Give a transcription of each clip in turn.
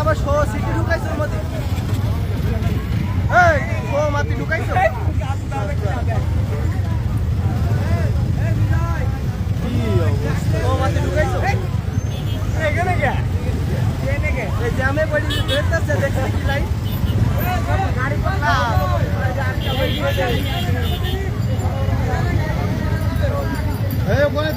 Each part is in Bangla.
আবার শো সিটি ঢুকাইছো মধ্যে? এই মাতি ঢুকাইছো শো মাতি ঢুকাইছো এই জ্যামে পড়ি বেরতেছে দেখছি কি লাইন গাড়ি পাল্লা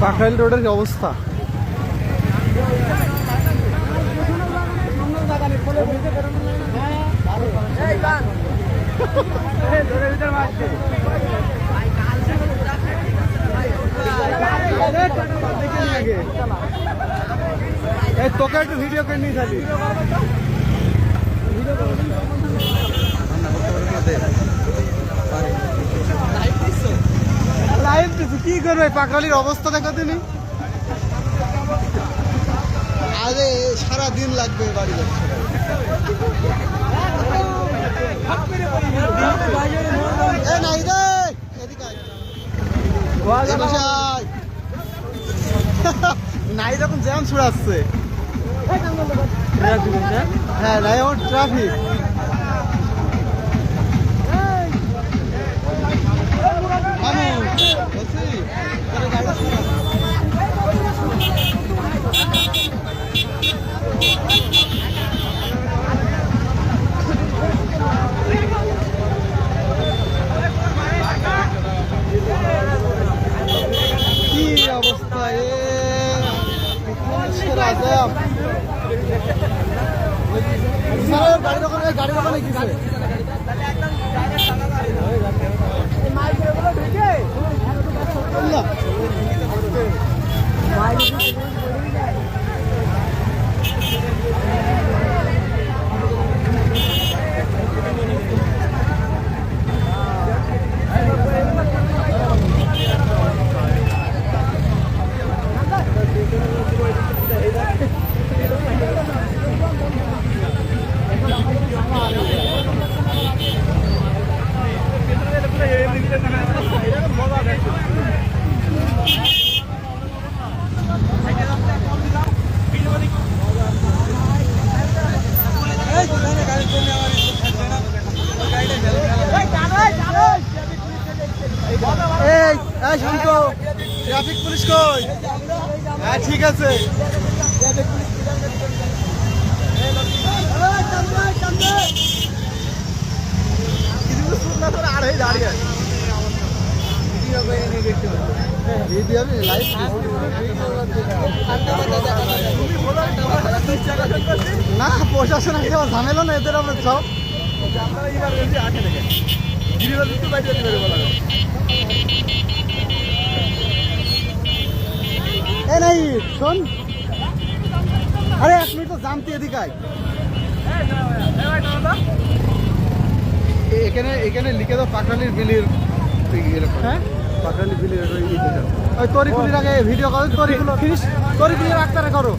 পাখাইল রোডের অবস্থা। এই গান এই তোকে একটু ভিডিও করে নিয়ে থাকি লাইভ কিছু কি করবে? পাখালির অবস্থা দেখো তিনি আরে সারা দিন লাগবে বাড়ি যাচ্ছে এ নাই রে এদিকে। নাই যখন জ্যাম ছুড়াচ্ছে হ্যাঁ নাই আমার ট্রাফিক কি অবস্থা এ কিসের আজাব স্যার গাড়ির ওখানে গাড়ির ওখানে কিসে আল্লাহ। এই এই শান্ত ট্রাফিক পুলিশ কই হ্যাঁ ঠিক আছে। না প্রশাসন আমার ঝামেলা না এদের আমরা সব আপনারা ইমার্জেন্সি আসে দেখেন গিরিবাজ একটু বাইরে দিবে বলা যায় এ নাই শোন আরে এক মিনিট তো জানতে এদিকে আয়। এখানে এখানে লিখে দাও পাকরালির বিলির হ্যাঁ? পাকরালি বিলির ওই। ওই তরিকুলির আগে ভিডিও করো তরিকুলো তরিকুলির আক্তারে করো।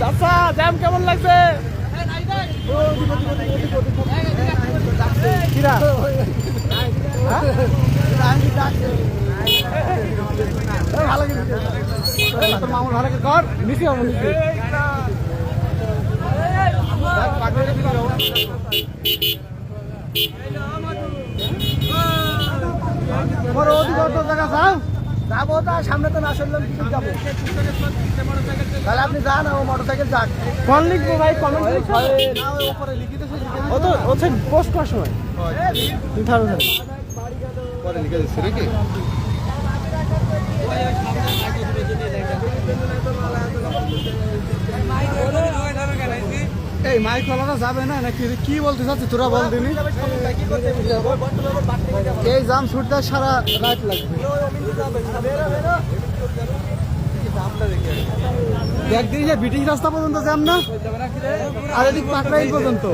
চাচা জ্যাম কেমন লাগছে? কিরা? হ্যাঁ? যাব তো সামনে তো না শুনলাম কিছু যাব তাহলে আপনি যান ও মোটর সাইকেল যান কোন লিখব ভাই কমেন্ট উপরে পোস্ট করার সময় এই মাইক ফলানো যাবে না? নাকি কি বলতে চাচ্ছি তোরা বল দিনি? এই জাম ছুটতে সারা রাত লাগবে। একদিন যে ব্রিটিশ রাস্তা পর্যন্ত যাম না, আর এদিক পাকড়াইল পর্যন্ত।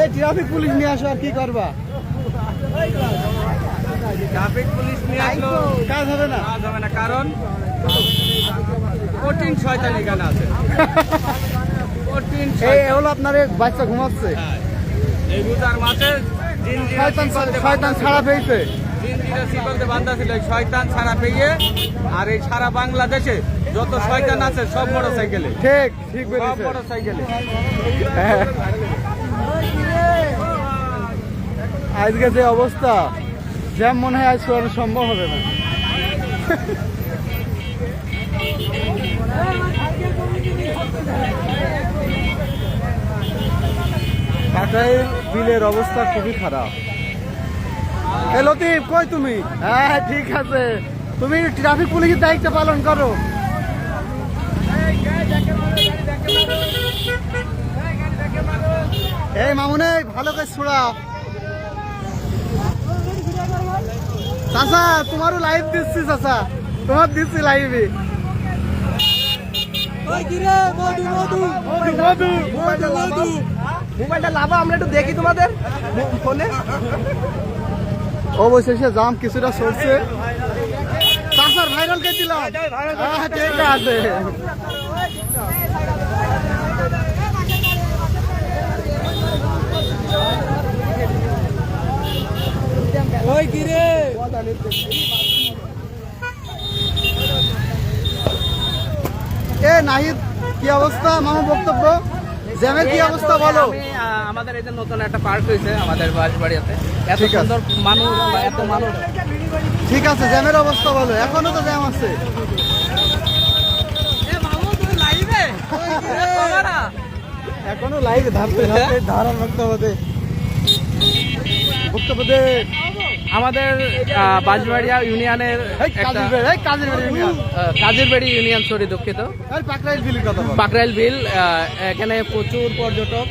এই ট্রাফিক পুলিশ নিয়ে আসো আর কি করবা? ট্রাফিক পুলিশ নিয়ে আসলো। কাজ হবে না? কাজ হবে না কারণ কঠিন শয়তান এখানে আছে। কঠিন এই হলো আপনার বাচ্চা ঘুমাচ্ছে। এই রোজার মাসে শয়তান শয়তান ছাড়া। পেয়েছে। শয়তান ছাড়া পেয়ে আর এই সারা বাংলাদেশে যত শয়তান আছে সব মোটর সাইকেলে ঠিক ঠিক সব মোটর সাইকেলে হ্যাঁ। আজকে যে অবস্থা। জ্যাম মনে হয় আজ সরানো সম্ভব হবে না। বিলের অবস্থা খুবই খারাপ। এ লতিফ কই তুমি? হ্যাঁ ঠিক আছে। তুমি ট্রাফিক পুলিশের দায়িত্ব পালন করো। এই মামুনে ভালো করে ছোড়া। চাচা তোমারও লাইভ দিচ্ছি চাচা। তোমার দিচ্ছি লাইভে মোবাইলটা লাভা আমরা একটু দেখি তোমাদের। ফোনে। অবশেষে জাম কিছুটা সরছে। চাচার ভাইরাল কে দিলাম। ঠিক আছে। ওই কি রে? এ নাহিদ কি অবস্থা? মামু বক্তব্য? জ্যামের কি অবস্থা বলো? আমাদের এই যে নতুন একটা পার্ক হয়েছে আমাদের বাড়িতে এত ঠিক আছে। সুন্দর মানুষ এত মানুষ। ঠিক আছে জ্যামের অবস্থা বলো। এখনও তো জ্যাম আছে। এখনও লাইভে ধারতে ধারতে ধারার বক্তব্য দে বক্তব্য দে আমাদের আহ, বাঁশবাড়িয়া ইউনিয়নের এই একটা কাজের বেড়ে এই কাজের বেড়ে ইউনিয়ন। আহ, কাজীরবাড়ি ইউনিয়ন সরি দুঃখিত। পাকরাইল বিলির কথা বল। পাকরাইল বিল এখানে প্রচুর পর্যটক।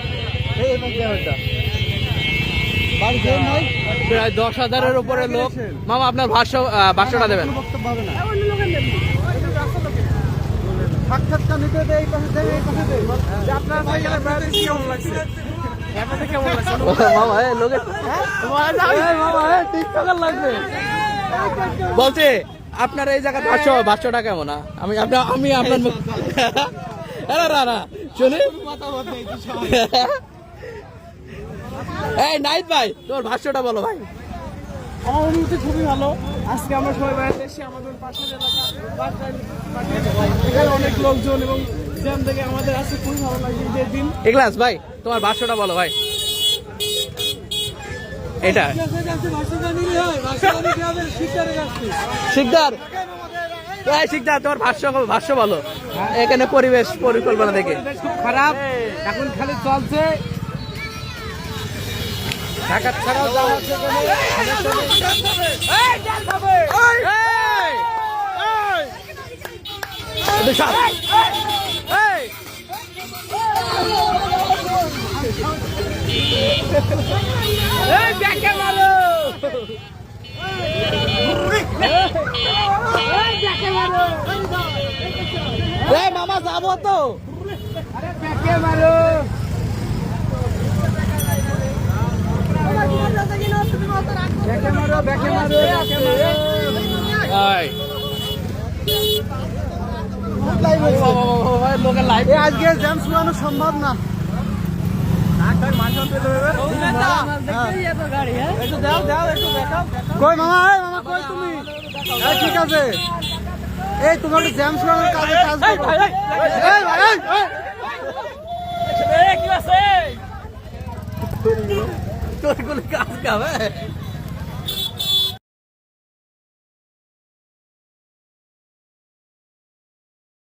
প্রায় দশ হাজারের উপরে লোক। মামা আপনার ভাষ্য ভাষ্যটা দেবেন। সাক্ষাৎকার নিতে দে এই পাশে দে এই পাশে দে। আপনার মামা মামা টিকটকার লাগবে বলছে আপনার এই জায়গায় ভাষ্য ভাষ্যটা কেমন আ? আমি আপনার আমি আপনার না না শুনি। এই নাইট ভাই তোর ভাষ্যটা বলো ভাই। আমার অনুভূতি খুবই ভালো। আজকে আমরা সবাই বেড়াতে এসে আমাদের পাশের এলাকা এখানে অনেক লোকজন এবং জ্যাম থেকে আমাদের আজকে খুবই ভালো লাগে ঈদের দিন ইগলাস ভাই তোমার ভাষ্যটা বলো ভাই এটা শিকদার শিকদার তোমার ভাষ্য ভাষ্য বলো এখানে পরিবেশ পরিকল্পনা দেখে খুব খারাপ এখন খালি চলছে ঢাকা ছাড়াও যাওয়া হচ্ছে এদিকে সর। এই মামা যাব তো ব্যাকে মারো। ব্যাকে মারো ব্যাকে মারো। লোকের লাইভ আজকে জ্যাম শুনানো সম্ভব না। একটু দাও দাও একটু দেখাও। কই মামা এই মামা কই তুমি? এই ঠিক আছে। এই তোমার জ্যাম শুনানোর কাজে কাজ করো। এই ভাই এই, এই। তোরগুলো কাজ